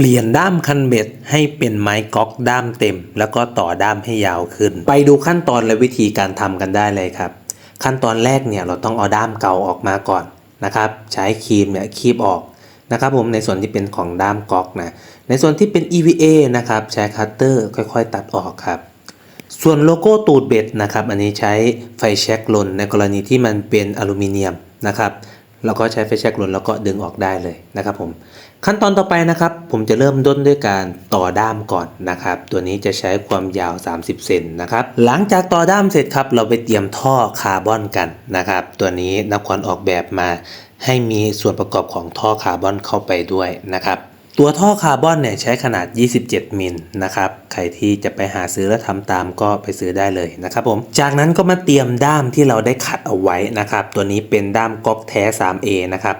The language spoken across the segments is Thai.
เปลี่ยนด้ามคันเบ็ดให้เป็นไม้ก๊อกด้ามเต็ม แล้วก็ต่อด้ามให้ยาวขึ้น ไปดูขั้นตอนและวิธีการทำกันได้เลยครับ ขั้นตอนแรกเนี่ยเราต้องเอาด้ามเก่าออกมาก่อนนะครับใช้ครีมเนี่ยคีบออกนะครับผมในส่วนที่เป็นของด้ามก๊อกนะในส่วนที่เป็น EVA นะครับใช้คัตเตอร์ค่อยๆ ตัดออกครับ ส่วนโลโก้ตูดเบ็ดนะครับอันนี้ใช้ไฟแช็กลนในกรณีที่มันเป็นอลูมิเนียมนะครับ เราก็ใช้ไฟแช็กลนแล้วก็ดึงออกได้เลยนะครับผมขั้นตอนต่อไปนะครับ ผมจะเริ่มต้นด้วยการต่อด้ามก่อนนะครับ ตัวนี้จะใช้ความยาว 30 เซนนะครับ หลังจากต่อด้ามเสร็จครับ เราไปเตรียมท่อคาร์บอนกันนะครับ ตัวนี้นักควันออกแบบมา ให้มีส่วนประกอบของท่อคาร์บอนเข้าไปด้วยนะครับ ตัวท่อคาร์บอนเนี่ยใช้ขนาด 27 มิลนะครับ ใครที่จะไปหาซื้อและทำตามก็ไปซื้อได้เลยนะครับผม จากนั้นก็มาเตรียมด้ามที่เราได้ขัดเอาไว้นะครับ ตัวนี้เป็นด้ามก๊อกแท้ 3A นะครับ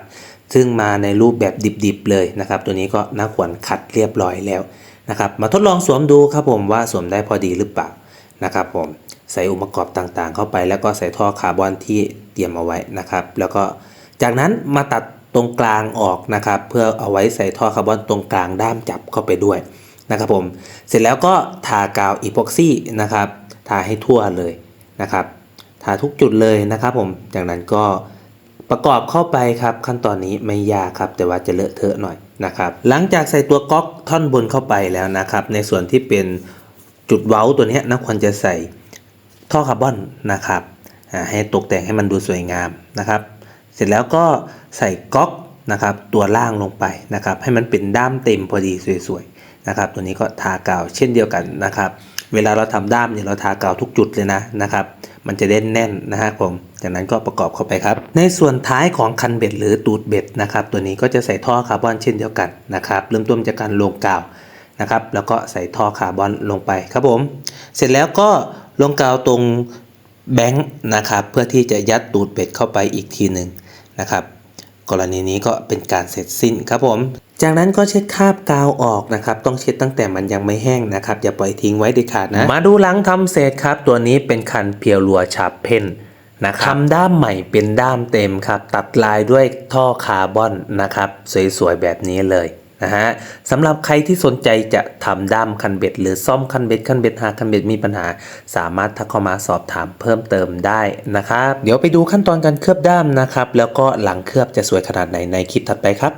ซึ่งมาในรูปแบบดิบๆเลยนะครับ ตัวนี้ก็น่าควรขัดเรียบร้อยแล้วนะครับ มาทดลองสวมดูครับผมว่าสวมได้พอดีหรือเปล่านะครับผมใส่องค์ประกอบต่างๆ เข้าไปแล้วก็ใส่ท่อคาร์บอนที่เตรียมเอาไว้นะครับ แล้วก็จากนั้นมาตัด รงกลางออกนะครับ เพื่อเอาไว้ใส่ท่อคาร์บอนตรงกลางด้ามจับเข้าไปด้วยนะครับผมเสร็จแล้วก็ทากาวอีพ็อกซี่นะครับทาให้ทั่วเลยนะครับ ทาทุกจุดเลยนะครับผมจากนั้นก็ประกอบเข้าไปครับขั้นตอนนี้ไม่ยากครับ แต่ว่าจะเลอะเทอะหน่อยนะครับหลังจากใส่ตัวก๊อกท่อนบนเข้าไปแล้วนะครับ ในส่วนที่เป็นจุดเว้าตัวนี้นักควรจะใส่ท่อคาร์บอนนะครับให้ตกแต่งให้มันดูสวยงามนะครับ เสร็จแล้วก็ใส่ก๊อกนะครับตัวล่างลงไปนะครับ ให้มันเป็นด้ามเต็มพอดีสวยๆนะครับ ตัวนี้ก็ทากาวเช่นเดียวกันนะครับ เวลาเราทำด้ามเนี่ยเราทากาวทุกจุดเลยนะนะครับ มันจะได้แน่นนะฮะผมจากนั้นก็ประกอบเข้าไปครับ ในส่วนท้ายของคันเบ็ดหรือตูดเบ็ดนะครับ ตัวนี้ก็จะใส่ท่อคาร์บอนเช่นเดียวกันนะครับ เริ่มต้นจากการลงกาวนะครับ แล้วก็ใส่ท่อคาร์บอนลงไปครับผม เสร็จแล้วก็ลงกาวตรงแบงค์นะครับ เพื่อที่จะยัดตูดเบ็ดเข้าไปอีกทีหนึ่ง นะครับ กรณีนี้ก็เป็นการเสร็จสิ้นครับผม จากนั้นก็เช็ดคราบกาวออกนะครับ ต้องเช็ดตั้งแต่มันยังไม่แห้งนะครับ อย่าปล่อยทิ้งไว้เด็ดขาดนะ มาดูหลังทำเสร็จครับ ตัวนี้เป็นคันเพียวลัวชาร์ปเพนนะครับทำด้ามใหม่เป็นด้ามเต็มครับ ตัดลายด้วยท่อคาร์บอนนะครับ สวยๆแบบนี้เลย นะฮะสำหรับใครที่สนใจจะทำด้ามคันเบ็ด หรือซ่อมคันเบ็ดคันเบ็ดหากคันเบ็ดมีปัญหา สามารถทักเข้ามาสอบถามเพิ่มเติมได้นะครับ เดี๋ยวไปดูขั้นตอนการเคลือบด้ามนะครับ แล้วก็หลังเคลือบจะสวยขนาดไหนในคลิปถัดไปครับ